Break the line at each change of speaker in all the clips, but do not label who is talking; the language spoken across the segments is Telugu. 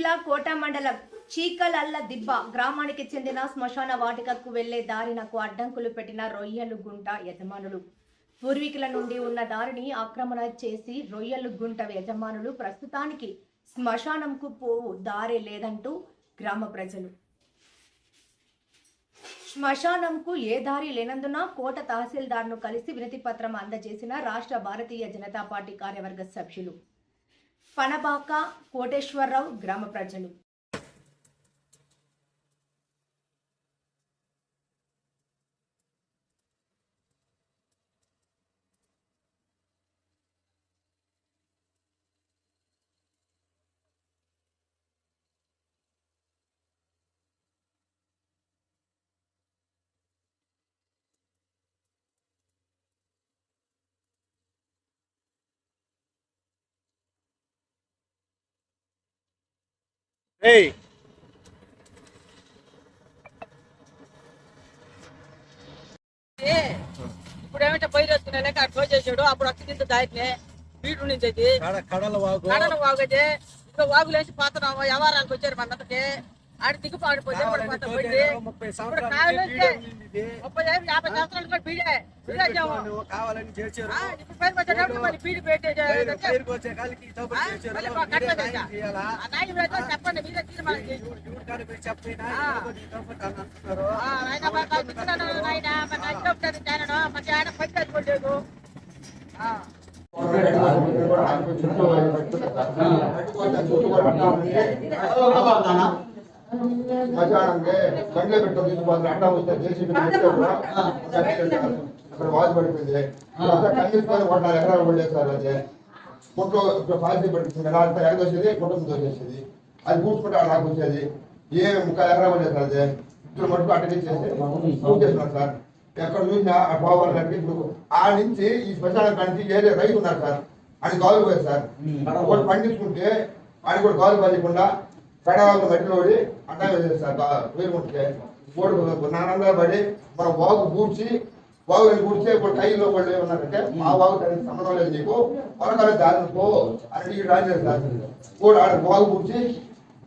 జిల్లా కోట మండలం చీకలల్ల దిబ్బ గ్రామానికి చెందిన శ్మశాన వాటికకు వెళ్ళే దారినకు అడ్డంకులు పెట్టిన రొయ్యలు గుంట యజమానులు. పూర్వీకుల నుండి ఉన్న దారిని ఆక్రమణ చేసి రొయ్యలు గుంట యజమానులు ప్రస్తుతానికి శ్మశానంకు పోవు దారి లేదంటూ గ్రామ ప్రజలు. శ్మశానంకు ఏ దారి లేనందున కోట తహసీల్దార్ను కలిసి వినతి పత్రం అందజేసిన రాష్ట్ర భారతీయ జనతా పార్టీ కార్యవర్గ సభ్యులు. ఫణబాక కోటేశ్వరరావు గ్రామ ప్రజలు.
Hey.
ఇప్పుడు ఏమంటే పైరు వేసుకునే అక్కడ క్లోజ్ చేసాడు అప్పుడు అక్కడ నుంచి దారినే వీడు నుంచి
కడ కడల వాగు.
కడన వాగది ఇంకా వాగులేసి పాత్ర వ్యవహారాలకు వచ్చారు మన అంతకి. ఆడ దిగు పాడిపోతే
కావాలని
పాత
ముప్పై సంవత్సరాల
యాభై సంవత్సరాలు కూడా బీడే
కావాలని చేర్చారు
ఇప్పుడు పైరు వచ్చేటప్పుడు మరి బీడి చెప్పండి మీరే తీర్మానం చేయండి.
ఎవరు కాదు మీరు చెప్పినా
ఆ.
ఎవరు నీ తప్పట అని అంటున్నారు.
ఆ, ఆయన మా కాదు ఇస్తున్నాను నాయన మరి నాకు చెప్తాను జానను మరి ఆయన పని చేసుకోలేదు ఆ
మధ్యాహ్నంకి గంటలు పెట్టు తీసుకుపోతుంది అడ్డా వస్తే జేసీబీ అక్కడ వాజు పడిపోయింది. కన్నీసుకొని ఒక నాలుగు ఎకరాలు పడలేదు సార్ అది కుట్లో పాలసీ పడిపోయింది. కదా అంతా ఎగదొచ్చేది కుటుంబం తోచేసేది అది పూసుకుంటే అక్కడ నాకు వచ్చేది. ఏ ముక్కలు ఎకరా పడలేదు సార్ అది ఇప్పుడు మటుకు పూర్తి చేస్తున్నారు సార్. ఎక్కడ చూసినా ఆ పోవాలంటే ఇప్పుడు ఆ నుంచి ఈ శ్మశానం కానికి ఏరియా రైతు ఉన్నారు సార్ గాలు పోయారు సార్. ఒకటి పండించుకుంటే అది కూడా గాలు పడకుండా పెడవాళ్ళు మట్టిలో పడి అడ్డా వేసేది సార్ వేరుకుంటే మూడు నానంగా పడి మన వాగు పూడ్చి వాగు పూడ్చి ఇప్పుడు కైలో వాళ్ళు ఏమన్నారంటే మా వాగు దానికి సంబంధం లేదు నీకు. పొరకాల దాని పో అని నీకు రాలేదు సార్ కూడా ఆడ వాగు పూడ్చి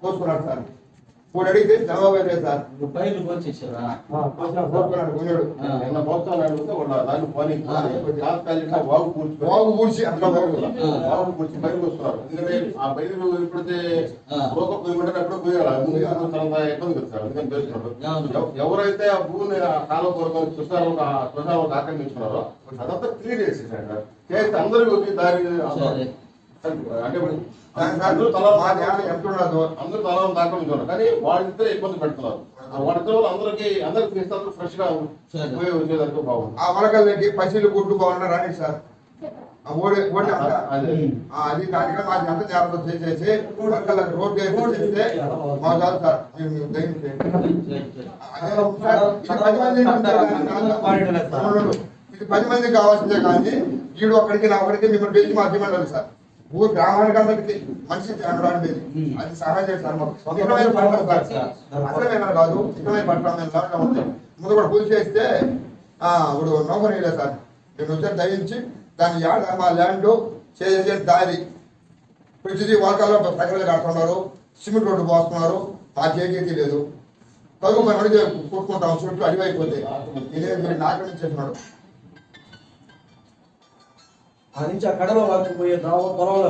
కోసుకున్నాడు సార్. ఇప్పుడు అడిగితే జవాబు లేదు సార్.
వచ్చేసారా
కొన్నాడు
నిన్న అడిగితే దాన్ని పోనీ తాత్కాలిక వాగు పూడ్చి
వాగు పూడ్చి అట్లా వాగు
వాగు పూడ్చి బయటకు వస్తున్నారు. ఎందుకంటే ఆ బయలు ఎప్పుడైతే
ఆ.
లోక పోయిమంటే ఎప్పుడు పోయాలి? ముందు చాలా ఇబ్బంది కదా సార్ అందుకని ఎవరైతే ఆ భూమిని ఆ కాలం కొరకు శ్మశాలకు శ్మశాలకు ఆక్రమించుకున్నారో అదంతా క్లియర్ చేసేసారు సార్. చేస్తే అందరికీ వచ్చి దారి. అంటే
సార్
అందరూ తల
మా ధ్యానం ఎంతున్నదో
అందరూ తల ఆక్రమించుకున్నారు కానీ ఇబ్బంది పెడుతున్నారు అందరికి అందరికి ఫ్రెష్గా
సరే.
పోయి వచ్చేదానికి బాగుంది
ఆ పసిలు గుడ్డు బాగున్నా రాని సార్ ఓడి ఓడి.
అదే
దానిగా మాకు ఎంత జాగ్రత్త చేసేసి చేస్తే మా చాలు సార్ ఇది పది మంది కానీ కావాల్సిందే కానీ వీడు ఒక్కడికి నా ఒకరికి మిమ్మల్ని పిలిచి మా డిమాండ్ సార్ ఊరు గ్రామానికి అందరికి మనిషి రాండి అది సహాయం చేస్తారు మాకు. ఇష్టమైన పడతాం సార్. అసలమైన కాదు ఇష్టమైన పడతాం మేము ఉంది ముందు కూడా పూజ చేస్తే ఇప్పుడు నౌకరీ లేదు సార్. నేను వచ్చాను దయించి దాని యాడ మా ల్యాండ్ చేసే దారి. ప్రతిదీ వాకాల్లో ప్రకటన కడుతున్నారు. సిమెంట్ రోడ్డు పోస్తున్నారు. మా చేతి లేదు. తగు మనం అడిగి కొట్టుకుంటాం. చుట్టూ అడివైపోతే. ఇదే మీరు ఆక్రమించేస్తున్నాడు
ఆ నుంచి ఆ కడలో వాగు దావ పొలంలో